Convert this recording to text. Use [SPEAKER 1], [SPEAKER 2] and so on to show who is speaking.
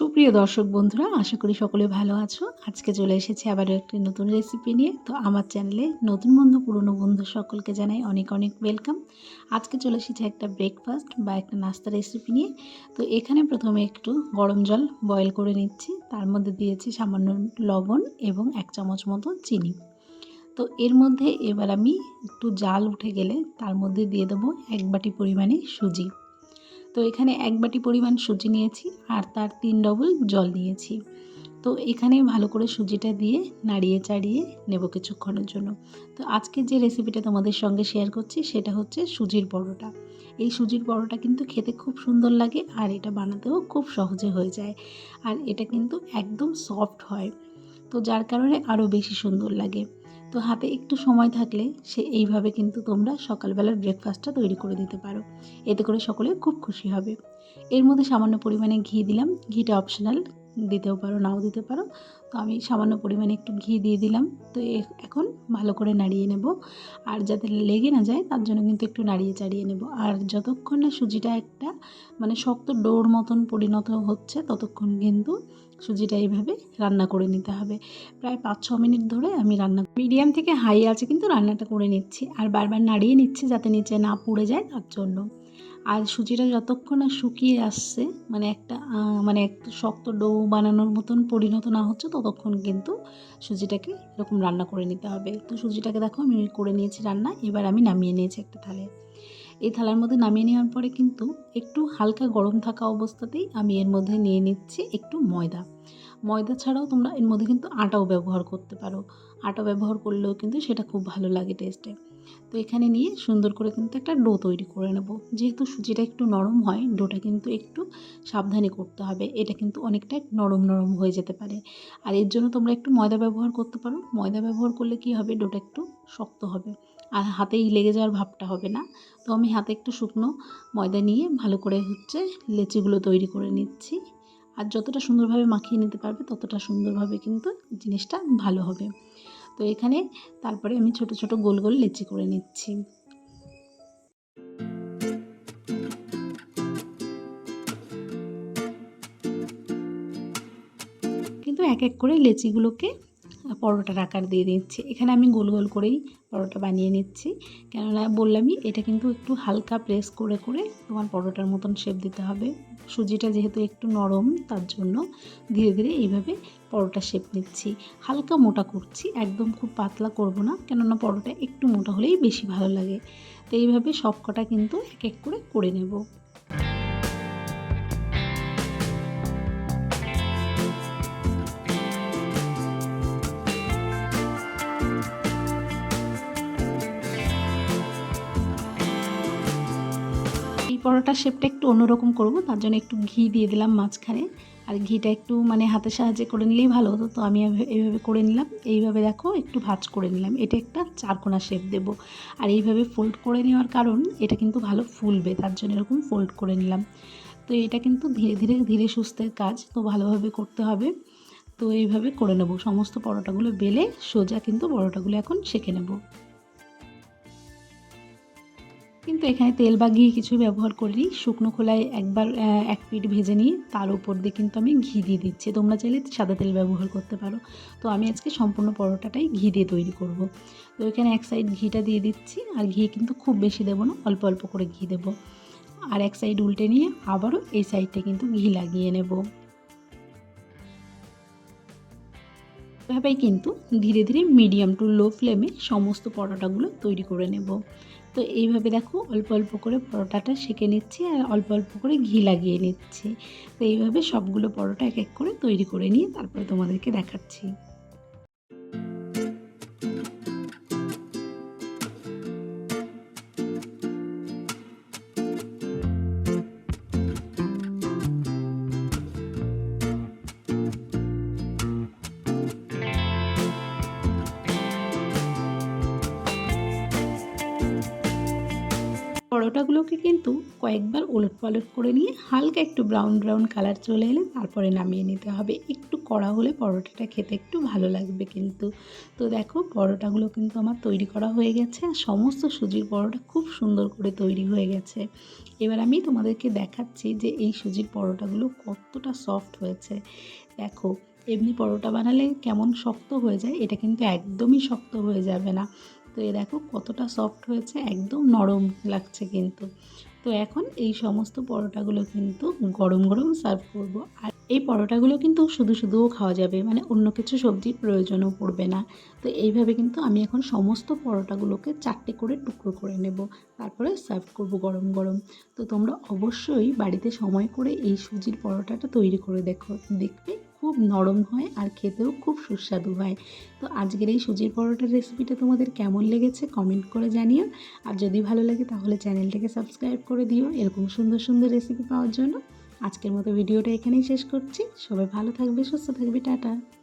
[SPEAKER 1] সুপ্রিয় দর্শক বন্ধুরা, আশা করি সকলে ভালো আছো। আজকে চলে এসেছি আবারও একটি নতুন রেসিপি নিয়ে। তো আমার চ্যানেলে নতুন বন্ধু, পুরনো বন্ধু সকলকে জানাই অনেক অনেক ওয়েলকাম আজকে চলে এসেছি একটা ব্রেকফাস্ট বা একটা নাস্তা রেসিপি নিয়ে। তো এখানে প্রথমে একটু গরম জল বয়েল করে নিচ্ছি। তার মধ্যে দিয়েছি সামান্য লবণ এবং এক চামচ মতো চিনি। তো এর মধ্যে এবার আমি একটু জাল উঠে গেলে তার মধ্যে দিয়ে দেবো এক বাটি পরিমাণে সুজি। তো এখানে এক বাটি পরিমাণ সুজি নিয়েছি আর তার তিন ডবল জল নিয়েছি। তো এখানে ভালো করে সুজিটা দিয়ে নাড়িয়ে চাড়িয়ে নেব কিছুক্ষণের জন্য। তো আজকে যে রেসিপিটা তোমাদের সঙ্গে শেয়ার করছি সেটা হচ্ছে সুজির পরোটা। এই সুজির পরোটা কিন্তু খেতে খুব সুন্দর লাগে আর এটা বানাতেও খুব সহজে হয়ে যায়। আর এটা কিন্তু একদম সফট হয়। তো যার কারণে আরও বেশি সুন্দর লাগে। তো হাতে একটু সময় থাকলে সে এইভাবে কিন্তু তোমরা সকালবেলার ব্রেকফাস্টটা তৈরি করে দিতে পারো। এতে করে সকলে খুব খুশি হবে। এর মধ্যে সামান্য পরিমাণে ঘি দিলাম। ঘিটা অপশনাল দিতেও পারো, নাও দিতে পারো। তো আমি সামান্য পরিমাণে একটু ঘি দিয়ে দিলাম। তো এখন ভালো করে নাড়িয়ে নেব। আর যাতে লেগে না যায়, তার জন্য কিন্তু একটু নাড়িয়ে চাড়িয়ে নেব। আর যতক্ষণ না সুজিটা একটা মানে শক্ত ডোর মতন পরিণত হচ্ছে, ততক্ষণ কিন্তু সুজিটা এইভাবে রান্না করে নিতে হবে। প্রায় পাঁচ ছ মিনিট ধরে আমি রান্না মিডিয়াম থেকে হাই আছে কিন্তু রান্নাটা করে নিচ্ছি। আর বারবার নাড়িয়ে নিচ্ছি যাতে নিচে না পুড়ে যায়, তার জন্য। আর সুজিটা যতক্ষণ না শুকিয়ে আসছে মানে একটা মানে একটা শক্ত ডো বানানোর মতন পরিণত না হচ্ছে, ততক্ষণ কিন্তু সুজিটাকে এরকম রান্না করে নিতে হবে। তো সুজিটাকে দেখো, আমি করে নিয়েছি রান্না, এবার আমি নামিয়ে নিয়েছি একটা থালে। এই থালার মধ্যে নামিয়ে নেওয়ার পরে কিন্তু একটু হালকা গরম থাকা অবস্থাতেই আমি এর মধ্যে নিয়ে নিচ্ছি একটু ময়দা। ময়দা ছাড়াও তোমরা এর মধ্যে কিন্তু আটাও ব্যবহার করতে পারো। আটা ব্যবহার করলেও কিন্তু সেটা খুব ভালো লাগে টেস্টে তো এখানে নিয়ে সুন্দর করে কিন্তু একটা ডো তৈরি করে নেব। যেহেতু সুজিটা একটু নরম হয় ডোটা কিন্তু একটু সাবধানে করতে হবে। এটা কিন্তু অনেকটা নরম নরম হয়ে যেতে পারে। আর এর জন্য তোমরা একটু ময়দা ব্যবহার করতে পারো। ময়দা ব্যবহার করলে কি হবে? ডোটা একটু শক্ত হবে। আর হাতেই লেগে যাওয়ার ভাবটা হবে না। তো আমি হাতে একটু শুকনো ময়দা নিয়ে ভালো করে হচ্ছে লেচিগুলো তৈরি করে নিচ্ছি। আর যতটা সুন্দরভাবে মাখিয়ে নিতে পারবে, ততটা সুন্দরভাবে কিন্তু জিনিসটা ভালো হবে। তো এখানে তারপরে আমি ছোট ছোট গোল গোল লেচি করে নিচ্ছি। কিন্তু এক এক করে লেচিগুলোকে পরোটার আকার দিয়ে দিচ্ছি। এখানে আমি গোল গোল করেই পরোটা বানিয়ে নিচ্ছি। কেননা বললামই, এটা কিন্তু একটু হালকা প্রেস করে করে তোমার পরোটার মতন শেপ দিতে হবে। সুজিটা যেহেতু একটু নরম, তার জন্য ধীরে ধীরে এইভাবে পরোটা শেপ নিচ্ছি। হালকা মোটা করছি, একদম খুব পাতলা করব না, কেননা পরোটা একটু মোটা হলেই বেশি ভালো লাগে। তো এইভাবে সব কটা কিন্তু এক এক করে করে নেব। পরোটার শেপটা একটু অন্যরকম করব, তার জন্য একটু ঘি দিয়ে দিলাম মাঝখানে। আর ঘিটা একটু মানে হাতের সাহায্যে করে নিলেই ভালো হতো, তো আমি এইভাবে করে নিলাম। এইভাবে দেখো, একটু ভাজ করে নিলাম। এটা একটা চারকোনা শেপ দেব। আর এইভাবে ফোল্ড করে নেওয়ার কারণ, এটা কিন্তু ভালো ফুলবে, তার জন্য এরকম ফোল্ড করে নিলাম। তো এটা কিন্তু ধীরে ধীরে ধীরে সুস্থের কাজ, তো ভালোভাবে করতে হবে। তো এইভাবে করে নেব। সমস্ত পরোটাগুলো বেলে সোজা কিন্তু পরোটাগুলো এখন শেখে নেব। কিন্তু এখানে তেল বা ঘি কিছু ব্যবহার করিনি শুকনো খোলায় একবার এক পিঠ ভেজে নিয়ে তার উপর দিয়ে কিন্তু আমি ঘি দিয়ে দিচ্ছি। তোমরা চাইলে সাদা তেল ব্যবহার করতে পারো। তো আমি আজকে সম্পূর্ণ পরোটাটাই ঘি দিয়ে তৈরি করব। তো এখানে এক সাইড ঘিটা দিয়ে দিচ্ছি। আর ঘি কিন্তু খুব বেশি দেবো না, অল্প অল্প করে ঘি দেবো। আর এক সাইড উল্টে নিয়ে আবারও এই সাইডটা কিন্তু ঘি লাগিয়ে নেব। এভাবেই কিন্তু ধীরে ধীরে মিডিয়াম টু লো ফ্লেমে সমস্ত পরোটাগুলো তৈরি করে নেব। তো এইভাবে দেখো অল্প অল্প করে পরোটাটা সেঁকে নিচ্ছি আর অল্প অল্প করে ঘি লাগিয়ে নিচ্ছি। তো এইভাবে সবগুলো পরোটা এক এক করে তৈরি করে নিয়ে তারপরে তোমাদেরকে দেখাচ্ছি। পরোটাগুলোকে কিন্তু কয়েকবার ওলট পালট করে নিয়ে হালকা একটু ব্রাউন ব্রাউন কালার চলে এলে তারপরে নামিয়ে নিতে হবে। একটু কড়া হলে পরোটাটা খেতে একটু ভালো লাগবে কিন্তু। তো দেখো, পরোটাগুলো কিন্তু আমার তৈরি করা হয়ে গেছে আর সমস্ত সুজির পরোটা খুব সুন্দর করে তৈরি হয়ে গেছে। এবার আমি তোমাদেরকে দেখাচ্ছি যে এই সুজির পরোটাগুলো কতটা সফট হয়েছে। দেখো, এমনি পরোটা বানালে কেমন শক্ত হয়ে যায়, এটা কিন্তু একদমই শক্ত হয়ে যাবে না। তো এ দেখো কতটা সফট হয়েছে, একদম নরম লাগছে কিন্তু। তো এখন এই সমস্ত পরোটাগুলো কিন্তু গরম গরম সার্ভ করব। আর এই পরোটাগুলো কিন্তু শুধু শুধুও খাওয়া যাবে মানে অন্য কিছু সবজির প্রয়োজনও পড়বে না। তো এইভাবে কিন্তু আমি এখন সমস্ত পরোটাগুলোকে চারটে করে টুকরো করে নেব, তারপরে সার্ভ করব গরম গরম। তো তোমরা অবশ্যই বাড়িতে সময় করে এই সুজির পরোটাটা তৈরি করে দেখো, দেখবে খুব নরম হয় আর খেতেও খুব সুস্বাদু হয়। তো আজকের এই সুজির পরোটার রেসিপিটা তোমাদের কেমন লেগেছে কমেন্ট করে জানিও। আর যদি ভালো লাগে তাহলে চ্যানেলটাকে সাবস্ক্রাইব করে দিও এরকম সুন্দর সুন্দর রেসিপি পাওয়ার জন্য। আজকের মতো ভিডিওটা এখানেই শেষ করছি। সবাই ভালো থাকবে, সুস্থ থাকবে, টাটা।